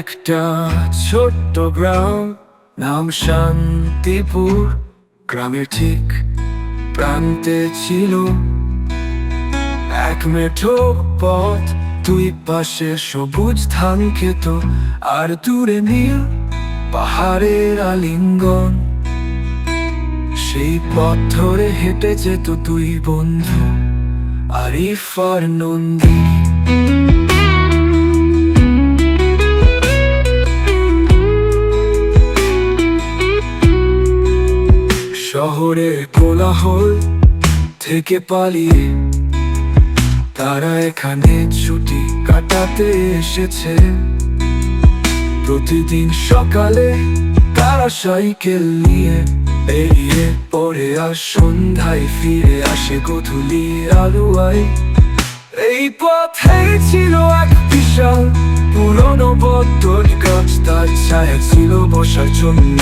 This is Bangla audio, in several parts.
একটা ছোট্ট গ্রাম, নাম শান্তিপুর। গ্রামের ঠিক প্রান্তে ছিল এক মেঠো পথ। দুই পাশে সবুজ ধান খেত, আর দূরে নীল পাহাড়ের আলিঙ্গন। সেই পথ ধরে হেঁটে যেত দুই বন্ধু আরিফ আর নন্দী। শহরের কোলাহল থেকে পালিয়ে তারা এখানে ছুটি কাটাতে এসেছে। প্রতিদিন সকালে তারা সাইকেল নিয়ে আর সন্ধ্যায় ফিরে আসে গধূলি আলুয়ায় এই পথেই ছিল এক বিশাল পুরনো বদ্ধ গাছ, তার ছায়া ছিল বসার জন্য।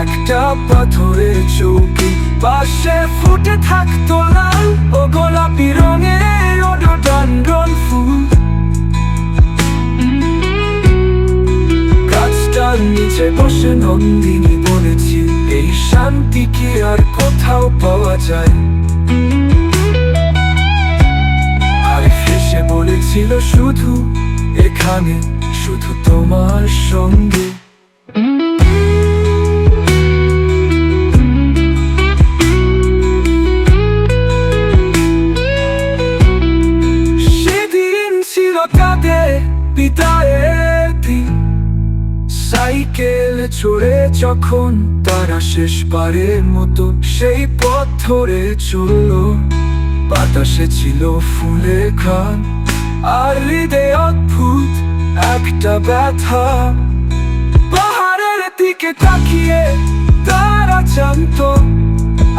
একটা পাথরের চৌকি, পাশে ফুটে থাকতো লাল ও গোলাপি রঙের রডোডান্ড্রন ফুল। গাছটার নিচে বসে নন্দিনী শুধু এখানে, শুধু তোমার সঙ্গে। সেদিন ছিল তাদের বিদায়ের দিন। সাইকেল চড়ে যখন তারা শেষবারের মতো সেই পথ ধরে চলল, বাতাসে ছিল ফুলে খান আর হৃদয়ে অদ্ভুত একটা ব্যথা। পাহাড়ের দিকে তাকিয়ে তারা জানতো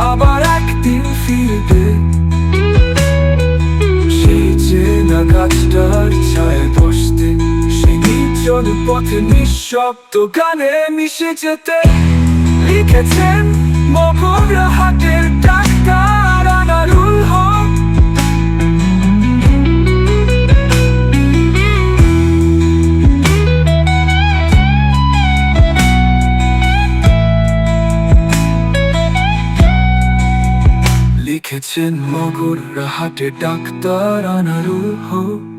আবার একদিন ফিরবে। সেই চেনা গাছটার ছায় বসতে, সেই নির্জন পথে নিঃশব্দ গানে মিশে যেতে। লিখেছেন মগরা হাটের লিখেছেন মগর হাটে ডাক্তার আনারুল হক